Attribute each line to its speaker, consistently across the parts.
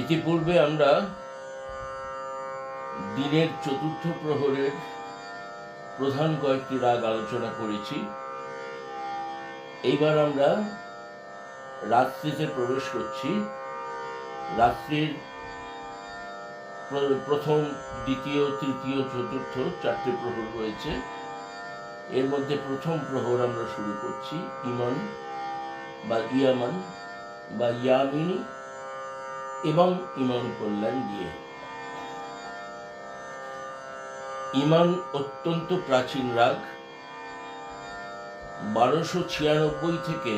Speaker 1: ইতিপূর্বে আমরা দিনের চতুর্থ প্রহরের প্রধান কয়েকটি রাগ আলোচনা করেছি। এইবার আমরা রাত্রিতে প্রবেশ করছি। রাত্রির প্রথম, দ্বিতীয়, তৃতীয়, চতুর্থ চারটে প্রহর রয়েছে এর মধ্যে প্রথম প্রহর আমরা শুরু করছি, ইমান বা ইয়ামান বা ইয়ামিনী এবং ইমান কল্যাণ দিয়ে। ইমান অত্যন্ত প্রাচীন রাগ। বারোশো ছিয়ানব্বই থেকে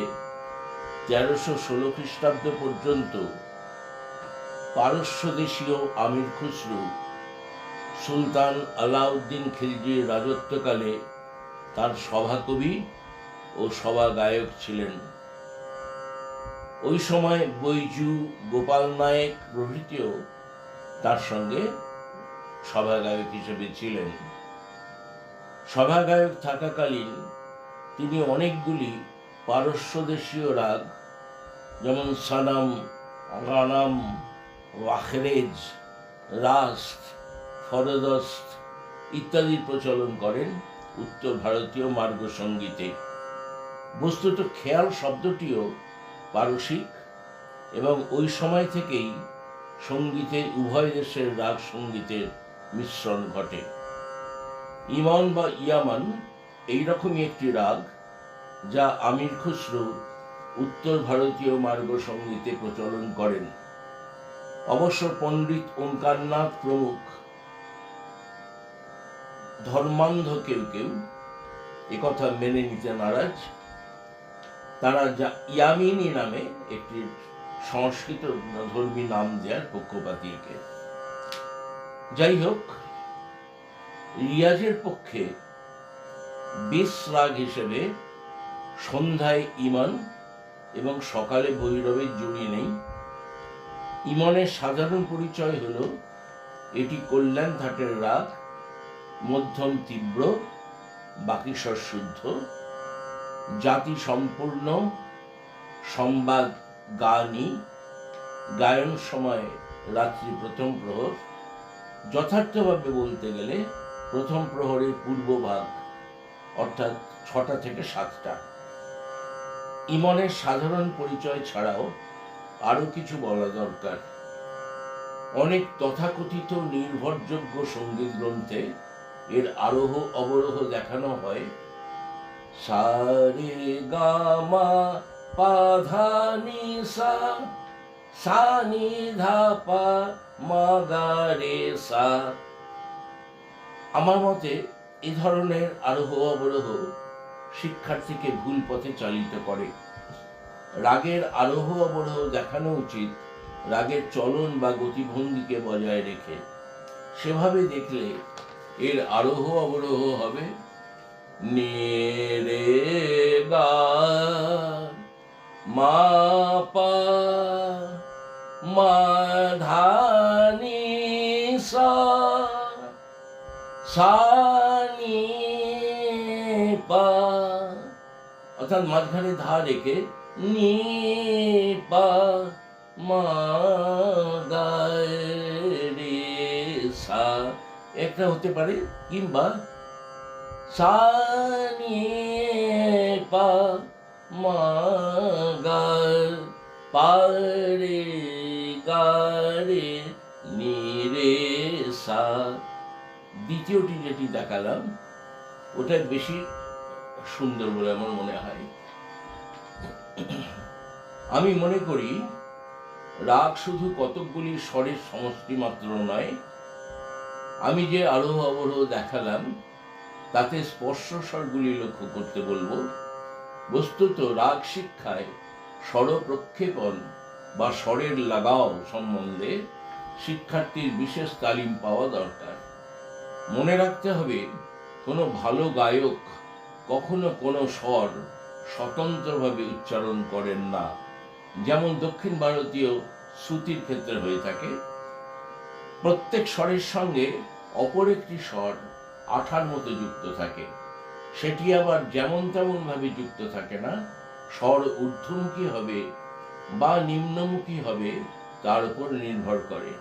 Speaker 1: তেরোশো ষোলো খ্রিস্টাব্দ পর্যন্ত পারস্য দেশীয় আমির খুসরু, সুলতান আলাউদ্দিন খিলজির রাজত্বকালে তার সভাকবি ও সভা গায়ক ছিলেন। ওই সময় বৈজু, গোপাল নায়েক প্রভৃতিও তার সঙ্গে সভাগায়ক হিসেবে ছিলেন। সভাগায়ক থাকাকালীন তিনি অনেকগুলি পারস্য দেশীয় রাগ, যেমন সানাম গানাম ওয়াখরেজ রাস্ট ফরদস্ত ইত্যাদির প্রচলন করেন উত্তর ভারতীয় মার্গ সঙ্গীতে বস্তুত খেয়াল শব্দটিও পারসিক এবং ওই সময় থেকেই সঙ্গীতে উভয় দেশের রাগ সঙ্গীতের মিশ্রণ ঘটে। ইমান বা ইয়ামান এইরকমই একটি রাগ যা আমির খুসরু উত্তর ভারতীয় মার্গ সঙ্গীতে প্রচলন করেন। অবশ্য পণ্ডিত ওঙ্কারনাথ প্রমুখ ধর্মান্ধ কেউ কেউ একথা মেনে নিতে নারাজ তারা ইয়ামিনী নামে একটি সংস্কৃত ধর্মী নাম দেওয়ার পক্ষপাতীকে যাই হোক রিয়াজের পক্ষে বেশ রাগ হিসেবে সন্ধ্যায় ইমান এবং সকালে ভৈরবের জুড়ি নেই। ইমনের সাধারণ পরিচয় হল, এটি কল্যাণ ধাটের রাগ, মধ্যম তীব্র, বাকি শুদ্ধ জাতি সম্পূর্ণ সংবাদ গানই গায়ন সময় রাত্রি প্রথম প্রহর। যথার্থভাবে বলতে গেলে প্রথম প্রহরের পূর্বভাগ অর্থাৎ ছটা থেকে সাতটা। ইমনের সাধারণ পরিচয় ছাড়াও আরও কিছু বলা দরকার। অনেক তথাকথিত নির্ভরযোগ্য সংগীত গ্রন্থে এর আরোহ অবরোহ দেখানো হয় সারে গামা পাধানি সা সানি ধাপা মাগারে সা আমার মতে এ ধরনের আরোহ অবরোহ শিক্ষার্থীকে ভুল পথে চালিত করে। রাগের আরোহ অবরোহ দেখানো উচিত, রাগের চলন বা গতিভঙ্গিকে বজায় রেখে। সেভাবে দেখলে এর আরোহ অবরোহ হবে নে রে গা মা পা মা ধা নি সা সা নি পা অর্থাৎ মাঝখানে ধা রেখে নি পা মা গা রে সা একটা হতে পারে কিংবা পা সা। দ্বিতীয়টি যেটি দেখালাম ওটা বেশি সুন্দর বলে আমার মনে হয়। আমি মনে করি, রাগ শুধু কতকগুলি স্বরের সমষ্টি মাত্র নয়, আমি যে আরোহ অবরোহ দেখালাম তাতে স্পর্শ স্বরগুলি লক্ষ্য করতে বলব। বস্তুত রাগ শিক্ষায় স্বর প্রক্ষেপণ বা স্বরের লাগাও সম্বন্ধে শিক্ষার্থীর বিশেষ তালিম পাওয়া দরকার। মনে রাখতে হবে, কোনো ভালো গায়ক কখনো কোনো স্বর স্বতন্ত্রভাবে উচ্চারণ করেন না। যেমন দক্ষিণ ভারতীয় শ্রুতির ক্ষেত্রে হয়ে থাকে। প্রত্যেক স্বরের সঙ্গে অপর একটি স্বর আঠার মতো যুক্ত থাকে। সেটি আবার যেমন তেমন ভাবে যুক্ত থাকে না, স্বর ঊর্ধ্বমুখী হবে বা নিম্নমুখী হবে, তার উপর নির্ভর করে।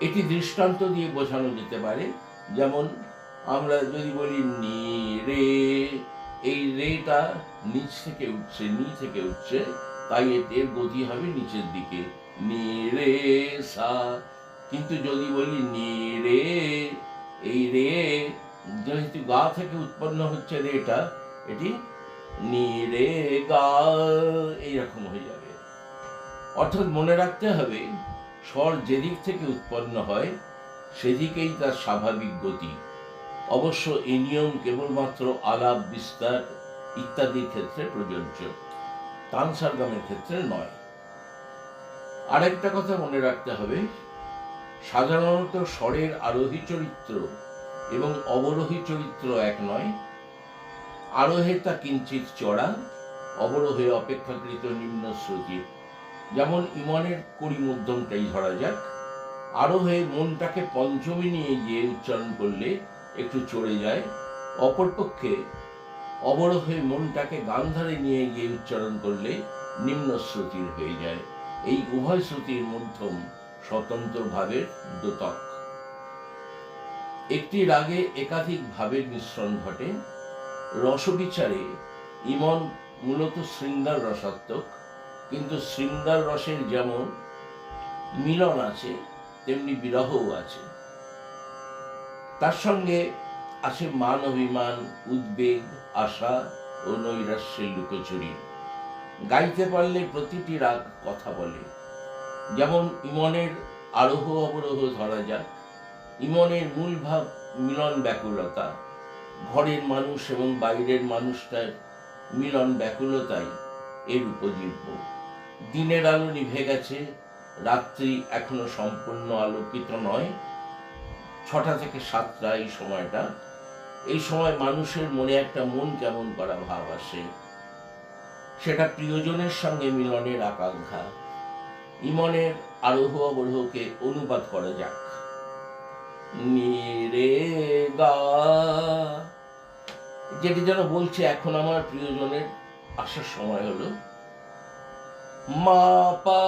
Speaker 1: এটি দৃষ্টান্ত দিয়ে বোঝানো যেতে পারে। যেমন, আমরা যদি বলি নি, রে, এই রেটা নিচ থেকে উঠছে, নি থেকে উঠছে, তাই এতে গতি হবে নিচের দিকে। নি, রে, সা। কিন্তু যদি বলি নি, রে এই রে যেহেতু গা থেকে উৎপন্ন হচ্ছে রেটা এটি নি রে গা, এইরকম হয়ে যাবে। অর্থাৎ মনে রাখতে হবে, স্বর যেদিক থেকে উৎপন্ন হয়, সেদিকেই তার স্বাভাবিক গতি। অবশ্য এই নিয়ম কেবলমাত্র আলাপ, বিস্তার ইত্যাদির ক্ষেত্রে প্রযোজ্য। তান সারগামের ক্ষেত্রে নয়। আরেকটা কথা মনে রাখতে হবে সাধারণত স্বরের আরোহী চরিত্র এবং অবরোহী চরিত্র এক নয়। আরোহে তা কিঞ্চিত চড়া, অবরোহে অপেক্ষাকৃত নিম্ন শ্রুতি যেমন ইমনের কড়ি মধ্যমটাই ধরা যাক। আরোহে মনটাকে পঞ্চমী নিয়ে গিয়ে উচ্চারণ করলে একটু চড়ে যায়। অপরপক্ষে অবরোহে মনটাকে গান্ধারে নিয়ে গিয়ে উচ্চারণ করলে নিম্ন শ্রুতির হয়ে যায়। এই উভয় শ্রুতির মধ্যম স্বতন্ত্র ভাবের দ্যোতক একটি রাগে একাধিক ভাবের মিশ্রণ ঘটে। রসবিচারে ইমন মূলত শৃঙ্গার রসাত্মক, কিন্তু শৃঙ্গার রসের যেমন মিলন আছে, তেমনি বিরহও আছে। তার সঙ্গে আছে মান অভিমান, উদ্বেগ, আশা ও নৈরাশ্যের লুকোচুরি। গাইতে পারলে প্রতিটি রাগ কথা বলে। যেমন ইমনের আরোহ অবরোহ ধরা যাক, ইমনের মূল ভাব মিলন ব্যাকুলতা। ঘরের মানুষ এবং বাইরের মানুষটার মিলন ব্যাকুলতাই এর উপজীব্য। দিনের আলো নিভে গেছে, রাত্রি এখনও সম্পূর্ণ আলোকিত নয়। ছটা থেকে সাতটা এই সময়টা। এই সময় মানুষের মনে একটা মন কেমন করা ভাব আসে। সেটা প্রিয়জনের সঙ্গে মিলনের আকাঙ্ক্ষা। ইমনের আরোহ অবরোহকে অনুবাদ করা যাক। যেটি যেন বলছে এখন আমার প্রিয়জনের আসার সময় হলো। মা, পা,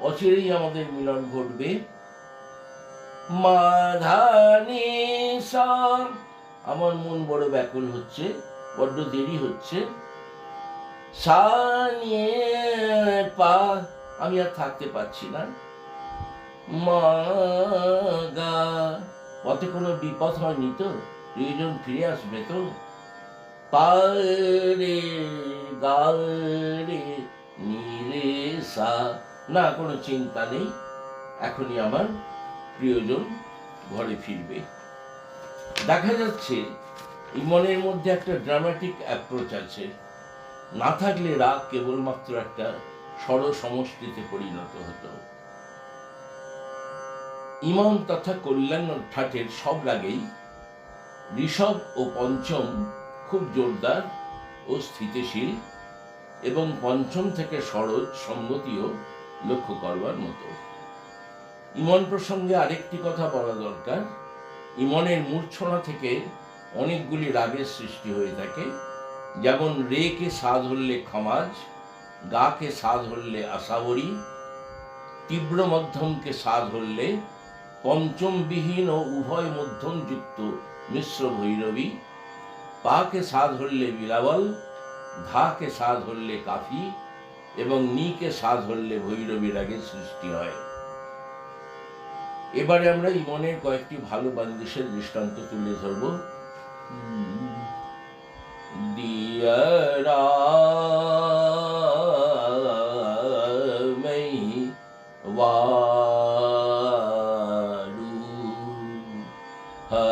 Speaker 1: অচিরেই আমাদের মিলন ঘটবে। আমার মন বড় ব্যাকুল হচ্ছে, বড্ড দেরি হচ্ছে। সা নিয়ে পা, আমি আর থাকতে পারছি না। মা গা। পথে কোনো বিপদ হয়নি তো? প্রিয়জন ফিরে আসবে তো? পারে গারে নিরে সা। না, কোনো চিন্তা নেই। এখনই আমার প্রিয়জন ঘরে ফিরবে। দেখা যাচ্ছে, এই মনের মধ্যে একটা ড্রামাটিক অ্যাপ্রোচ আছে। না থাকলে রাগ কেবলমাত্র একটা স্বর সমষ্টিতে পরিণত হতো। ইমন তথা কল্যাণ ঠাটের সব রাগেই ঋষভ ও পঞ্চম খুব জোরদার ও স্থিতিশীল এবং পঞ্চম থেকে সরজ সঙ্গতিও লক্ষ্য করবার মতো। ইমন প্রসঙ্গে আরেকটি কথা বলা দরকার। ইমনের মূর্ছনা থেকে অনেকগুলি রাগের সৃষ্টি হয়ে থাকে। যেমন রেকে সা ধরলে খামাজ গাকে সা ধরলে আশাবরী তীব্র মধ্যমকে সা ধরলে পঞ্চমবিহীন ও উভয় মধ্যমযুক্ত মিশ্র ভৈরবী পাকে সা ধরলে বিলাবল ধাকে সা ধরলে কাফি এবং নিকে সা ধরলে ভৈরবী রাগের সৃষ্টি হয়। এবারে আমরা ইমনের কয়েকটি ভালো বান্দিশের দৃষ্টান্ত তুলে ধরব। দিয়ারা जरा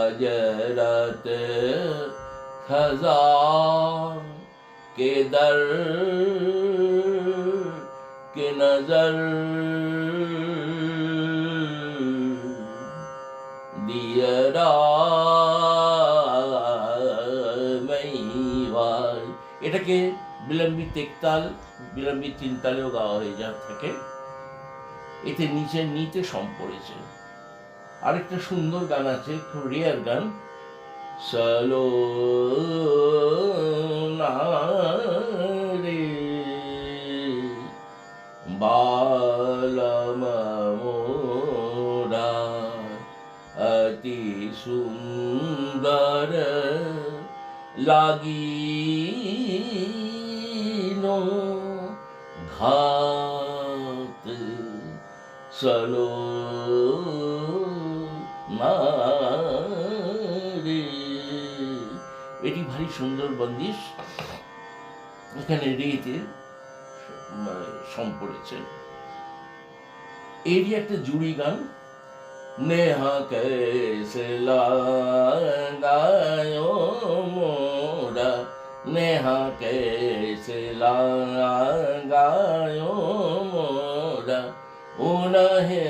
Speaker 1: वजरत खज़ा केदर के नज़र এটাকে বিলম্বিত একতাল বিলম্বিত তিন তালেও গাওয়া হয়ে যা থাকে এতে নিচে নিতে সম পড়েছে। আরেকটা সুন্দর গান আছে, খুব রেয়ার গান। সলো রে বালমোরা অতি সুন্দর লাগিনো ঘাত চলো মারে। এটি ভারী সুন্দর বন্দিশ। এখানে রেতে মানে সম এরই একটা জুড়ি গান। নেহা कैसे লাগায়ো মোরা নেহাকে শিলা গায়ো মোরা উনহে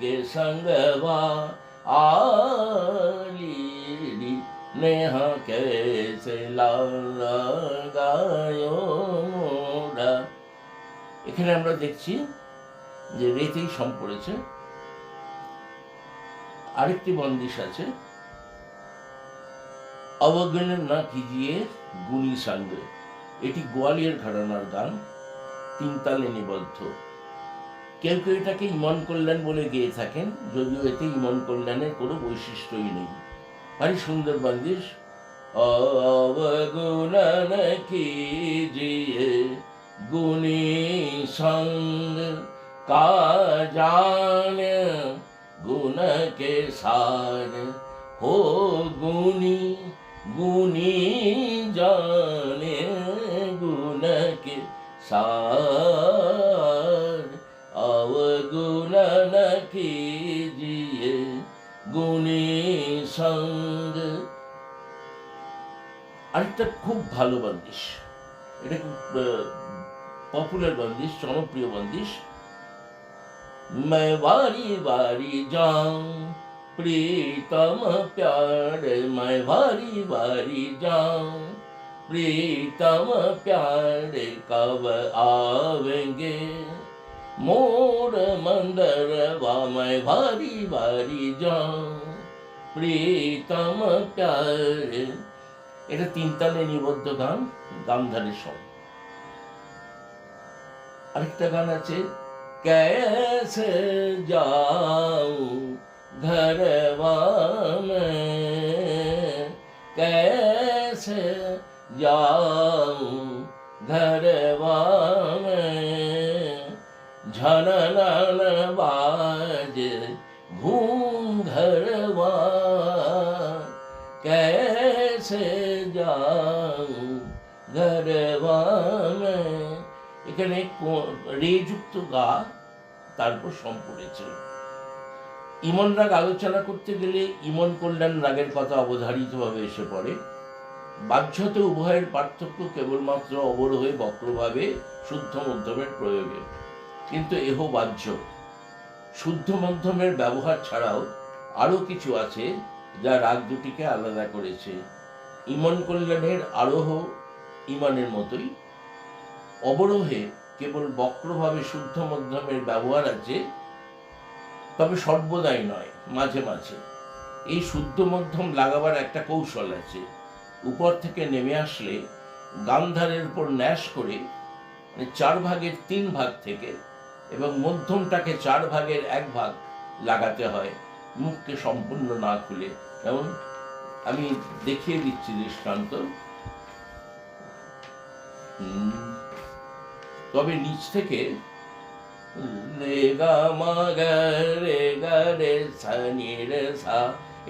Speaker 1: কে সঙ্গবা আলিরি নেহাকে শিলা গায়ো মোরা এখানে আমরা দেখছি যে রেতেই সম আরেকটি বন্দিশ আছে অবজ্ঞান না কিজিয়ে গুণী সাঙ্গ এটি গোয়ালিয়র ঘরানার গান তিন তালে নিবদ্ধ কেউ কেউ এটাকে ইমন কল্যাণ বলে গেয়ে থাকেন যদিও এতে ইমন কল্যাণের কোনো বৈশিষ্ট্যই নেই ভারী সুন্দর বন্দিশ অবগুণন কিজিয়ে গুণী সঙ্গ का जान गुण के सार हो गुनी गुनी जाने गुण के सार अवगुण न कीजिए गुणी संग আরেকটা খুব ভালো বন্দিশ এটা খুব পপুলার বন্দিশ জনপ্রিয় বন্দিশ मैं बारी बारी जाऊं प्रीतम प्यार मैं बारी बारी जाऊं प्रीतम प्यार कब आवेंगे मोर मंदर वा मैं बारी बारी जाऊं প্রিতম প্যার এটা তিন তালে নিবদ্ধ গান গান্ধারের সঙ্গ আরেকটা গান আছে कैसे जाऊं घरवा में कैसे जाऊं घरवा में झनन बाज घूम घरवा कैसे जाऊं घरवा में এখানে কো- রেযুক্ত গা তারপর সম পড়েছে ইমন রাগ আলোচনা করতে গেলে ইমন কল্যাণ রাগের কথা অবধারিতভাবে এসে পড়ে। বাহ্যতে উভয়ের পার্থক্য কেবলমাত্র অবরোহে বক্রভাবে শুদ্ধ মধ্যমের প্রয়োগে। কিন্তু এহ বাহ্য। শুদ্ধ মধ্যমের ব্যবহার ছাড়াও আরও কিছু আছে যা রাগ দুটিকে আলাদা করেছে। ইমন কল্যাণের আরোহ ইমানের মতোই। অবরোহে কেবল বক্রভাবে শুদ্ধ মধ্যমের ব্যবহার আছে তবে সর্বদাই নয়, মাঝে মাঝে। এই শুদ্ধ মধ্যম লাগাবার একটা কৌশল আছে। উপর থেকে নেমে আসলে গান্ধারের উপর ন্যাস করে মানে চার ভাগের তিন ভাগ থেকে এবং মধ্যমটাকে চার ভাগের এক ভাগ লাগাতে হয়, মুখকে সম্পূর্ণ না খুলে। যেমন আমি দেখিয়ে দিচ্ছি দৃষ্টান্ত। তবে নিচ থেকে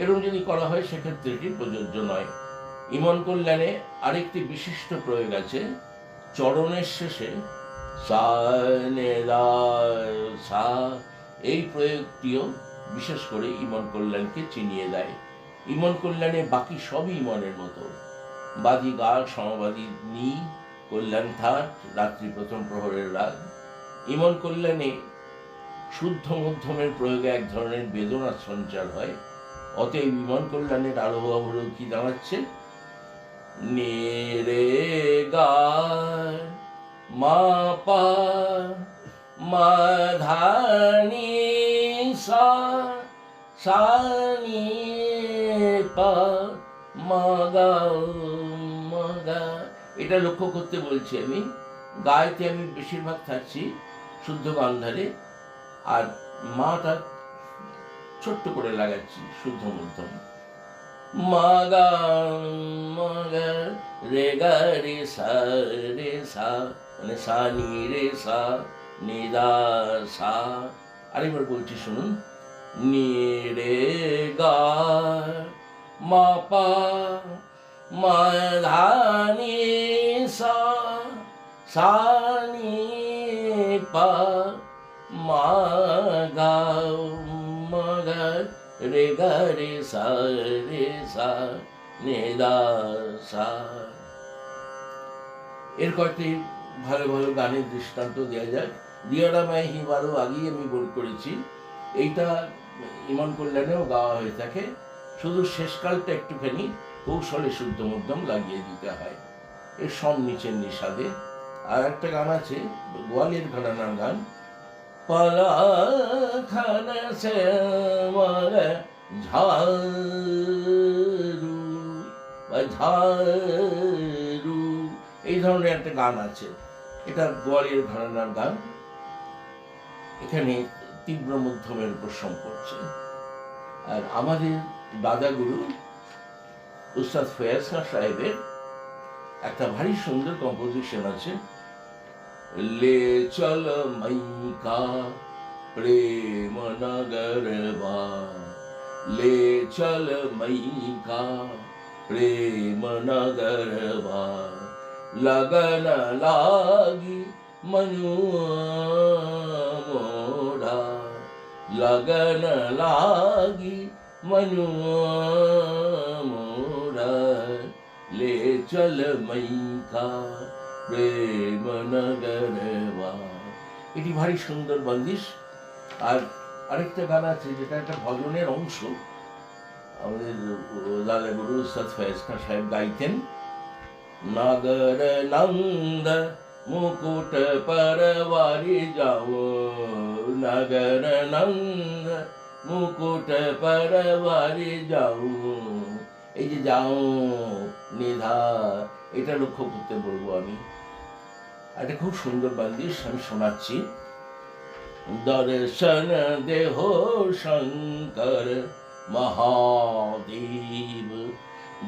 Speaker 1: এরকম যদি করা হয়, সেক্ষেত্রে এটি প্রযোজ্য নয়। ইমন কল্যাণে আরেকটি বিশিষ্ট প্রয়োগ আছে। চরণের শেষে সা এই প্রয়োগটিও বিশেষ করে ইমন কল্যাণকে চিনিয়ে দেয়। ইমন কল্যাণে বাকি সবই ইমনের মতো। বাদি গা সমবাদী নি কল্যাণ থাট রাত্রি প্রথম প্রহরের রাগ। ইমন কল্যাণে শুদ্ধ মধ্যমের প্রয়োগে এক ধরনের বেদনার সঞ্চার হয়। অতএব ইমন কল্যাণের আরোহ অবরোহ কি দাঁড়াচ্ছে নে রে মা পা, মা ধানি, সা সা নি, পা, মা গা, মা এটা লক্ষ্য করতে বলছি আমি। গায়েতে আমি বেশিরভাগ থাকছি। শুদ্ধ গান্ধারে আর মাটা ছোট্ট করে লাগাচ্ছি শুদ্ধ মধ্যম। মাগা মাগা, রে গা, রে সা রে সা মানে সা, নি, রে সা, নি, দা, সা। আরেকবার বলছি, শুনুন। নি, রে গা, মা, পা, মা, ধা, নি, সা সা, নি পা মা গা মা রে গা সা রে সা নে এর কয়েকটি ভালো ভালো গানের দৃষ্টান্ত দেওয়া যায় দিয়ারা মাই হিবারও আগেই আমি বই করেছি। এইটা ইমন কল্যাণেও গাওয়া হয়ে থাকে। শুধু শেষকালটা একটুখানি কৌশলে শুদ্ধ মধ্যম লাগিয়ে দিতে হয়। এর সব নিচের নিষাদে। আর একটা গান আছে, গোয়ালের ঘরানার গান। পালা খানা সে ঝাড়ু, বা ঝাড়ু। এই ধরনের একটা গান আছে। এটা গোয়ালিয়র ঘরানার গান। এখানে তীব্র মধ্যমের উপর করছে। আর আমাদের দাদাগুরু উস্তাদ ফয়াজ খান সাহেবের একটা ভারী সুন্দর কম্পোজিশন আছে। ले चल मई का प्रेम नगरवा। ले चल मई का प्रेम नगरवा। लगन लागी मनुआ लगन लागी मनुआ ले चल मई का এটি ভারী সুন্দর বন্দিশ আর আরেকটা গান আছে, যেটা একটা ভজনের অংশ। আমাদের দাদা গুরু উস্তাদ ফয়েজ খান সাহেব গাইতেন। নগর নন্দ মুকুট পরবারি যাও। নগর নন্দ মুকুট পরবারি যাও। এই যে যাও, নিধা, এটা লক্ষ্য করতে বলব আমি। একটা খুব সুন্দর বান্দিশ আমি শোনাচ্ছি দর্শন দেহ শঙ্কর মহাদেব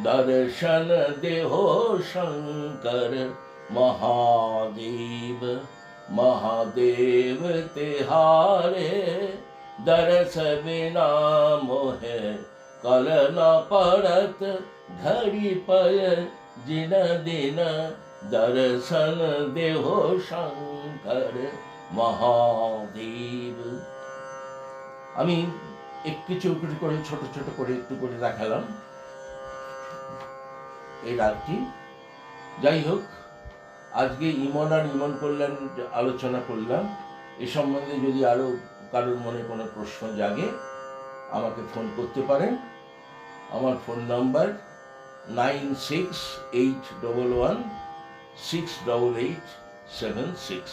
Speaker 1: দর্শন দেহ শঙ্কর মহাদেব মহাদেব তেহারে दरस बिना मोहे कल न परत घड़ी पय जिन दिन दर्शन देहो शंकर মহাদেব আমি একটু চৌকুটি করে ছোট ছোট করে একটু করে দেখালাম এই রাগটি যাই হোক আজকে ইমন আর ইমন কল্যাণ আলোচনা করলাম এ সম্বন্ধে যদি আরো কারোর মনে কোনো প্রশ্ন জাগে আমাকে ফোন করতে পারেন আমার phone number nine six eight double one six double eight seven six